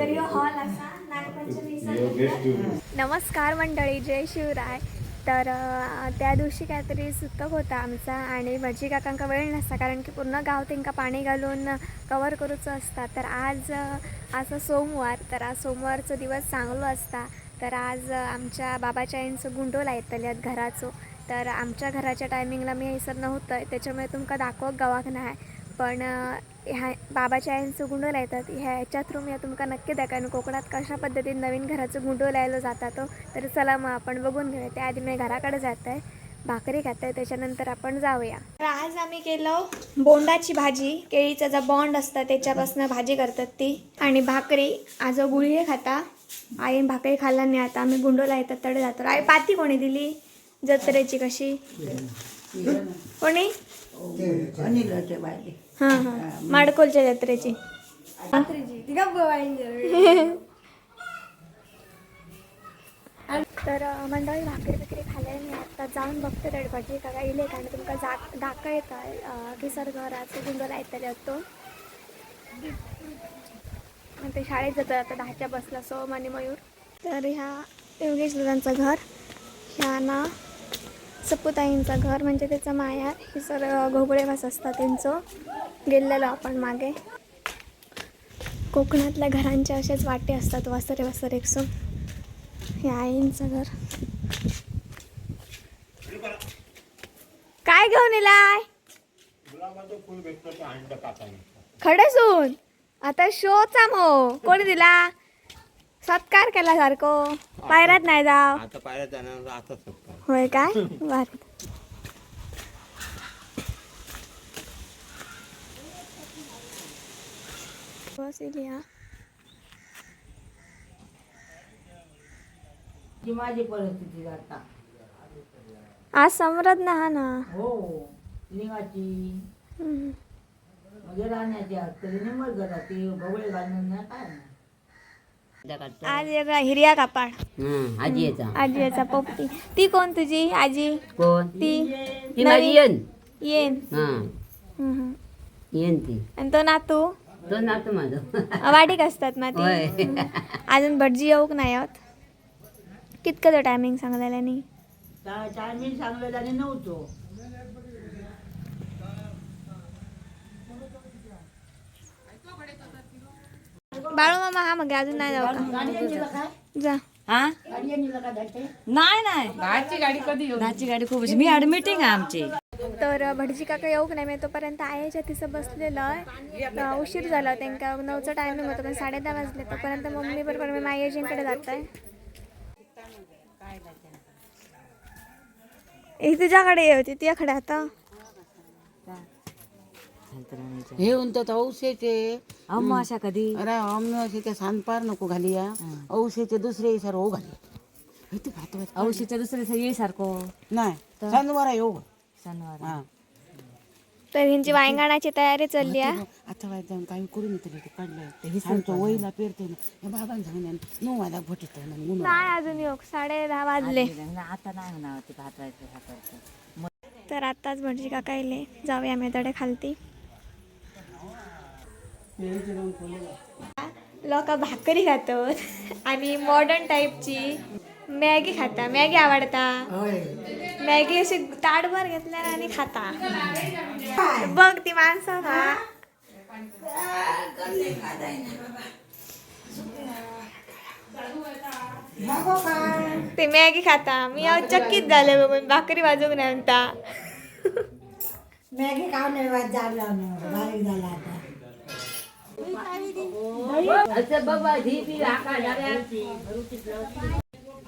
तर ह्यो हॉल असा नागपंचमी नमस्कार मंडळी जय शिवराय. तर त्या दिवशी काहीतरी सुतक होता आमचा आणि भटजी काकांका वेळ नसता कारण की पूर्ण गाव तेंका पाणी घालून कवर करूचं असता. तर आज असं सोमवार तर आज सोमवारचो दिवस चांगलो असता. तर आज आमच्या बाबाच्या आईंचं गुंडोला येतल्यात घराचो. तर आमच्या घराच्या टायमिंगला मी हैसर नव्हतं त्याच्यामुळे तुमका दाखवक गावाक नाही. पण ह्या बाबाच्या आईंचं गुंडो लायतात. ह्याच्या थ्रू मी तुमका नक्की दाखवेन. कोकणात कशा पद्धतीने नवीन घराचं गुंडो लायला जातात तो. तर चला मग आपण बघून घेऊया त्याआधी मी घराकडे जात आहे भाकरी खात आहे त्याच्यानंतर आपण जाऊया. तर आज आम्ही केलं बोंडाची भाजी. केळीचा जो बॉन्ड असतं त्याच्यापासून भाजी करतात ती. आणि भाकरी आज गुळी खाता. आई भाकरी खाल्ला नाही आता. आम्ही गुंडोला येतात तडे जातो आई पाती कोणी दिली? जत्रेची कशी? कोणी? अनिल हां हां. माडकोलच्या जत्रेची. तर मंडळी भाकरी बिकरी खाल्ल्या मी आता. जाऊन बघते रेड भाजी का काय इले आणि तुमका जा दाखा येत. आहे घिसर घराचं गुंडोला येतले तो. आणि ते शाळेत जातात आता दहाच्या बसला सोम आणि मयूर. तर ह्या योगेश दादांचं घर ह्या ना सपुताईंचं घर म्हणजे त्याचं मायार हे सर घोगळेवास असतात त्यांचं. गेलेलो आपण मागे. कोकणातल्या घरांचे असेच वाटे असतात वासरे वासरे एकसो हे आईंचं घर. काय घेऊन येलाय? खडसून. आता शोचा मो. कोणी दिला? सत्कार केला सारखो पायरात नाही जाव. होय काय? बस इलिया ही माझी परिस्थिती आता. आज समरत ना हा ना? हो लिंगाची. हम्म. म्हणजे राहण्याची तरी निमर घरात ती गवळे घालून नाही काय आज वेगळा हिरिया कापाड. आजी याचा आजीचा पोपटी. ती कोण तुझी आजी? कोण? ती ती माझी येन. येन. हा. हम्म. येन ती. आणि तो नातू? तो नातं माझं. वाडीक असतात ना होय. ती अजून भटजी येऊक नाही आहोत कितकं टायमिंग सांगलेलं नाही. टायमिंग सांगलेलं आणि नव्हतो. बाळू मामा हा मग अजून नाही जाऊ का? जा. हा? नाही नाही. बाहेरची गाडी कधी गाडी खूप मी ऍडमिटिंग आहे आमची. तर भटजी काका येऊक नाही? मी तोपर्यंत आईच्या तिथं बसलेलं. उशीर झाला त्यांका नऊचा टायमिंग होतं पण साडे दहा वाजले. तोपर्यंत मम्मी बरोबर मी मायाजींकडे जात आहे. ही तुझ्याकडे ये होती तुझ्याकडे आता. हे म्हणतात औषधे. अम्मा अशा कधी? अरे ते सांगपार नको घाली या औषधे दुसरे सर हो घाली. औषधच्या दुसऱ्या ये सारखो. नाही शनिवार योग शनिवार हा. तर ह्यांची वांगणाची तयारी चालली आहे आता वाईट जाऊन काही करून तरी ते काढलंय सांगतो वहीला पेरते ना. या बाबांनी सांगितलं नऊ वाजा भटीत नाही अजून योग साडे दहा वाजले. आता नाही म्हणा ते भात व्हायचं तर आत्ताच भटजी काका येले जाऊया मेदडे खालती. लोक भाकरी खातात. आणि मॉडर्न टाईपची मॅगी खाता. मॅगी आवडता. मॅगी अशी ताटभर घेतल्या आणि खाता. बघ ती माणसं. खा ते मॅगी खाता. मी चकित झाले बघून भाकरी वाजवून नाही म्हणता मॅगी खाऊन झाला बारीक झाला आता.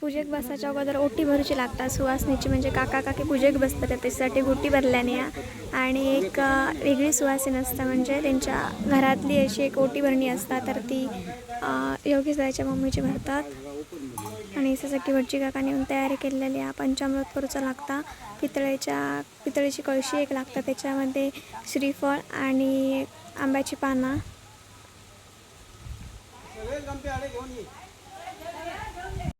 पूजेक बसायच्या अगोदर ओटी भरूची लागतात सुवासनीची म्हणजे काका काकी पूजेक बसतात. त्याच्यासाठी गोटी भरल्याने आणि एक वेगळी सुवासीन असतं म्हणजे त्यांच्या घरातली अशी एक ओटी भरणी असतात तर ती योगी सदाच्या मम्मीची भरतात. आणि ससकी भटजी काकाने केलेली आहे पंचामृत करूचा लागता. पितळेच्या पितळेची कळशी एक लागतात त्याच्यामध्ये श्रीफळ आणि आंब्याची पानं.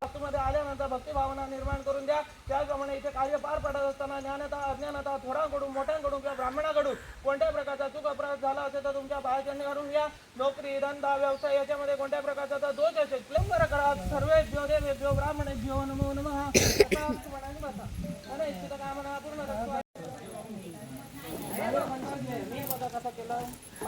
वास्तूमध्ये आल्यानंतर भक्तिभावना निर्माण करून द्या. त्याचप्रमाणे इथे कार्य पार पडत असताना ज्ञानता अज्ञानता थोरांकडून मोठ्यांकडून किंवा ब्राह्मणाकडून कोणत्या प्रकारचा चूक अपराध झाला असेल तर तुमच्या बाहेरच्यांनी करून घ्या. नोकरी धंदा व्यवसाय याच्यामध्ये कोणत्या प्रकारचा तर दोष असेल. प्लंबर करा सर्वे ज्यो देवे ज्यो ब्राह्मणे ज्यो नमः असा म्हणाने बसा आणि इच्छित कामना पूर्ण रखवा. मी बघा कसं केलं माझ्या कसं टाकेल मी आता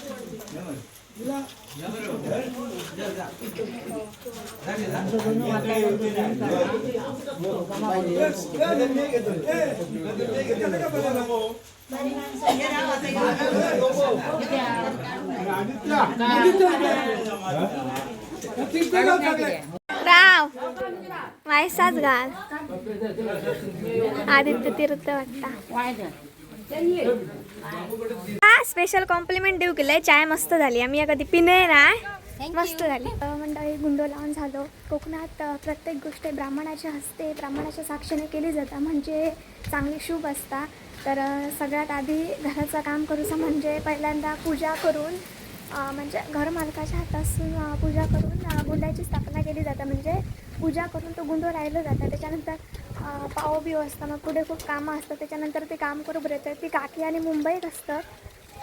राव वायसाच घाल आदित्य तीर्थ वाटता हा स्पेशल कॉम्प्लिमेंट देऊ केलंय चाय मस्त झाली. आम्ही या कधी पिणे ना. मस्त झाली. मंडळी गुंडो लावून झालो. कोकणात प्रत्येक गोष्ट ब्राह्मणाच्या हस्ते ब्राह्मणाच्या साक्षीने केली जाता. म्हणजे चांगली शुभ असता. तर सगळ्यात आधी घराचं काम करूचं म्हणजे पहिल्यांदा पूजा करून म्हणजे घर मालकाच्या हातासून पूजा करून गुंडाची स्थापना केली जाते. म्हणजे पूजा करून तो गुंडो राहिलं जातं. त्याच्यानंतर पाव बिव असतं मग पुढे खूप कामं असतात. त्याच्यानंतर ते काम करू येतं ती काकी आणि मुंबईत असतं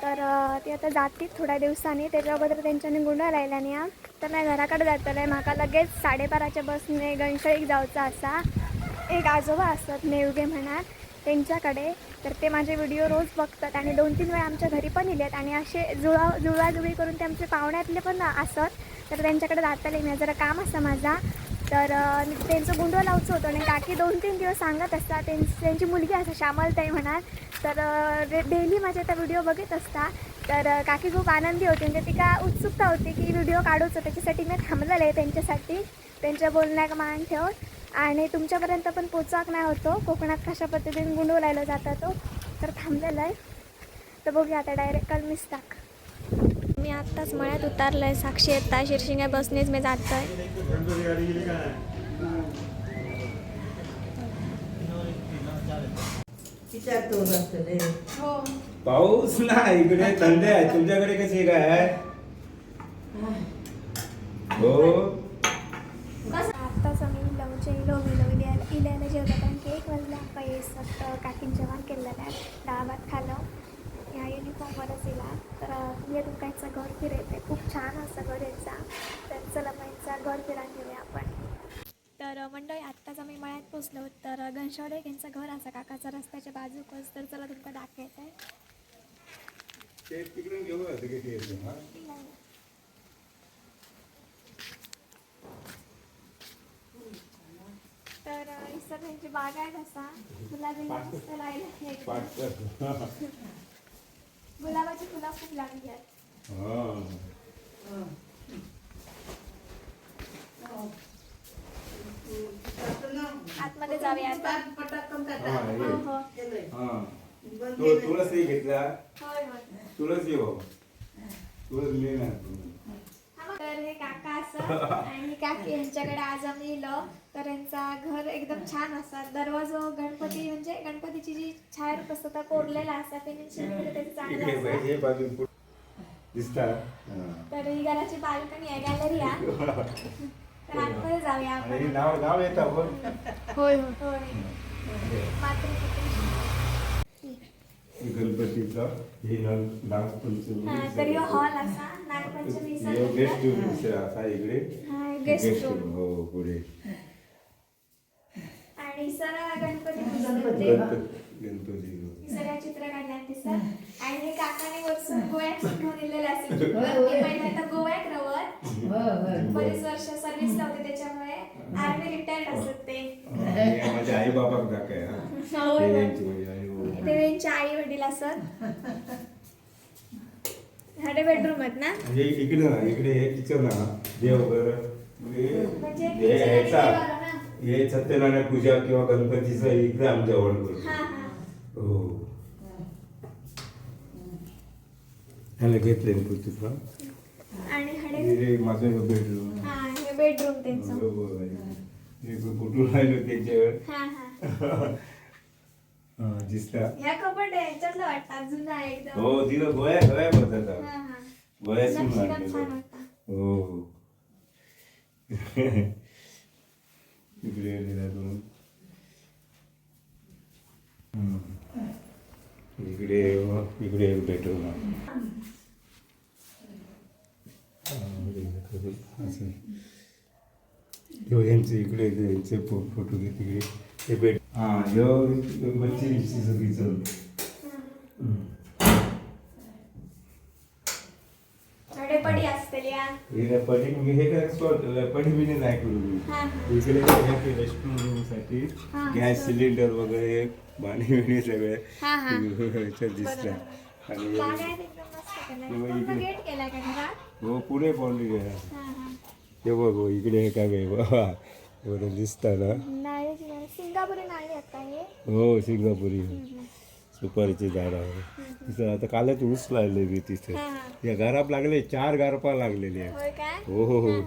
तर ती आता जातील थोड्या दिवसांनी. त्याच्या अगोदर त्यांच्यानी गुन्हा राहिल्याने हा. तर नाही घराकडे जातलं आहे म्हाका लगेच साडेबाराच्या बसने गणशळीक जावचा असा. एक आजोबा असतात नेवगे म्हणा त्यांच्याकडे. तर ते माझे व्हिडिओ रोज बघतात आणि दोन तीन वेळा आमच्या घरी पण इलेत आणि असे जुळा जुळवाजुळी करून ते आमचे पाहुण्यातले पण असत. तर त्यांच्याकडे जातले. मी जरा काम असं माझा. तर त्यांचं गुंडो लावचं होतं आणि काकी दोन तीन दिवस सांगत असतात त्यां त्यांची मुलगी असं श्यामलताई म्हणाल. तर डेली माझे त्या व्हिडिओ बघत असता तर काकी खूप आनंदी होती म्हणजे तिका उत्सुकता होती की व्हिडिओ काढूचं त्याच्यासाठी मी थांबलेलं आहे त्यांच्यासाठी. त्यांच्या बोलण्याक मान ठेवून. आणि तुमच्यापर्यंत पण पोचाक नाही होतो कोकणात कशा पद्धतीने गुंडवलायला जातो जाता तो. तर थांबलेला आहे. तर बघूया आता डायरेक्ट काल मिस्टाक मी आत्ताच मळ्यात उतारलं आहे साक्षी येता शिरशिंग्या बसनेच मी जात आहे असतले पाऊस नाही इकडे थंडी आहे. तुमच्याकडे कशी काय हो. आत्ताच आम्ही लवचे इल्याला जेवलं. कारण की एक वाजला पैस काकीन जेवण केलेलं आहे डाळ भात खाल्लं. ह्या युनिफॉर्मवरच इला तर ये तुमकायचं घर फिरायचं खूप छान असं घर यायचा तर चला माहितीचा घर फिरा घेऊया आपण. तर मंडळी आत्ताच आम्ही मळ्यात पोचलो तर घनशावडे यांचं घर असं काकाचा रस्त्याच्या बाजूकच. तर चला तुमका दाखवायचं आहे. हा? तर त्यांची बाग आहे तसा गुलाबी मस्त लायला पाठ कर गुलाबाची फुलं खूप लागली आहेत. हा. आतमध्ये जाऊया आता. हा, हो. हो हा. तुळस हे घेतला होय होय. तुळस हो तुळस मिळणार हे काका असं. आणि काकी यांच्याकडे आज आम्ही इलो. तर यांचा घर एकदम छान असतात दरवाजो गणपती म्हणजे गणपतीची जी छायारूप असतं तर कोरलेला असतात त्यांनी चांगलं इकडे असतं हे बाजून पुढे. दिसतात हा. तर ही घराची बाल्कनी आहे गॅलरी आहे. तर आतमध्ये जाऊया आणि आपण. हे नाव नाव येतं पण होय होय. मातृ गणपतीचा हे नाव नाव पंचमी हा तर ह्यो हॉल असा नागपंचमीचा गेस्ट रूम असा इकडे. हा गेस्ट रूम हो पुढे. आणि सर गणपती. गणपती गणपती. हो. सगळ्या चित्र दिसतात. आणि हे काकाने वरसून गोव्यात दिलेले असेल. पहिल्यांदा गोव्यात रवत. हो, हो. बरीच वर्ष सर्व्हिसला होते त्याच्यामुळे आर्मी रिटायर्ड असत ते. माझ्या आई दाखय होय. आई वडील असत हाडे बेडरूम आहेत ना? म्हणजे इकडे ना इकडे हे किचन ना देवघर. म्हणजे म्हणजे हे kitchen आणि ह्याचा देवाला ना? हे सत्यनारायण पूजा किंवा गणपतीचं इकडे आमच्या ओळख करतो हा. ह्याला घेतले पुस्तक आणि हाडे हे माझं बेडरूम हा हे बेडरूम त्यांचं. बरोबर आहे. हे कुठून राहिलो त्याच्यावर. हा हा. हा, दिसता ह्या कपड याच्यातलं वाटतं जुना एकदम. हो तिला गोळ्या गोळ्या बघतात हा हा. हो इकडे दोन. इकडे बेडरूम असं. यांचे इकडे यांचे फोटो घे तिकडे हे बेड हा ह्यो बच्ची सगळी हाडे पडी असतील या हे पडी म्हणजे हे काय पडी बिडी नाही करू इकडे केलं स्टोरसाठी हा, गॅस सिलेंडर वगैरे पाणी बिणी सगळे हा, हा. ह्याच्यात दिसतात आणि. हो, हो पुढे पावली हे बघ हो, इकडे हे काय एवढं दिसतं ना? सिंगापुरी हे हो सिंगापुरी. सुपारीचे झाड आहे. तिथं आता कालच ऊस लावले मी तिथे. या घरात लागले चार गारपा लागलेले काय हो हो हो.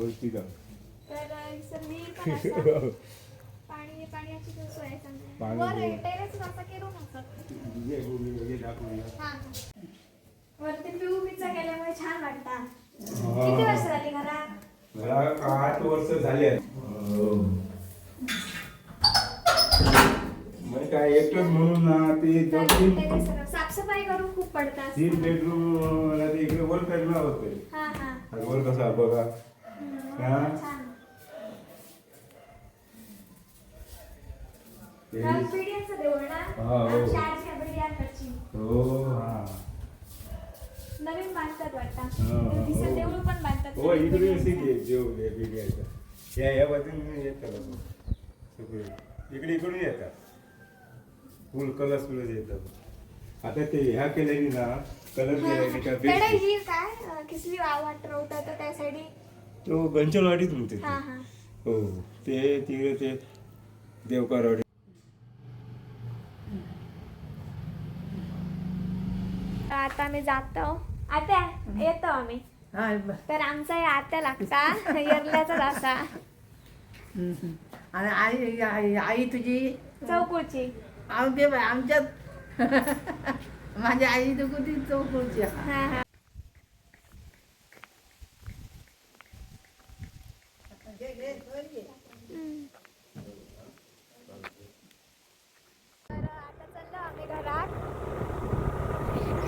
वरती विहीर पण हा हा. हा. किती वर्ष झाली घरात आठ वर्ष झाले. काय एकटंच म्हणून ना ते दोन तीन साफसफाई करून खूप पडतात. तीन बेडरूम इकडे वर करणार होते. हा हा. वर कसा बघा. हा? हा, ना? हा, हो. आमच्या आजी पिढ्यांकडची हो हा नवीन बांधतात वाटतं. हा, हा, दिसत हो. पण बांधतात. हो इकडे पिढ्यांचं. सिटी जेव बिर्याणी या या बाजूने येतात सगळे. इकडे इकडून येतात. फुल कलर्स फुलच येतात. आता ते ह्या केल्याने ना कलर का बेस्ट ही काय? किसली तर त्या साईडी तो गंचलवाडीत म्हणते ते. हा हा. हो ते तिकडे ते देवकारवाडी. आता आम्ही जातो. आता येतो आम्ही. ब- तर आमचा या आत्या लागता येरल्याचाच असा आणि आई आई आई तुझी? चौकुळची. आम ते बाय, आमच्यात. माझी आई तर कुठे चौकोची हा हा आता चाललो आम्ही घरात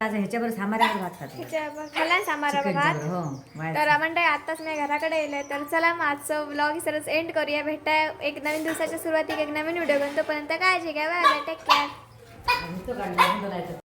आज ह्याच्यावर सामाऱ्यावर वाटतात ह्याच्या खाला सामारा भात. हो. तर म्हणताय आत्ताच मी घराकडे येले तर चला मग आजचं व्लॉग सरच एंड करूया. भेटाय एक नवीन दिवसाच्या सुरुवातीक एक नवीन व्हिडिओ घेऊन तोपर्यंत काळजी घ्या. बाय टेक केअर काढलं.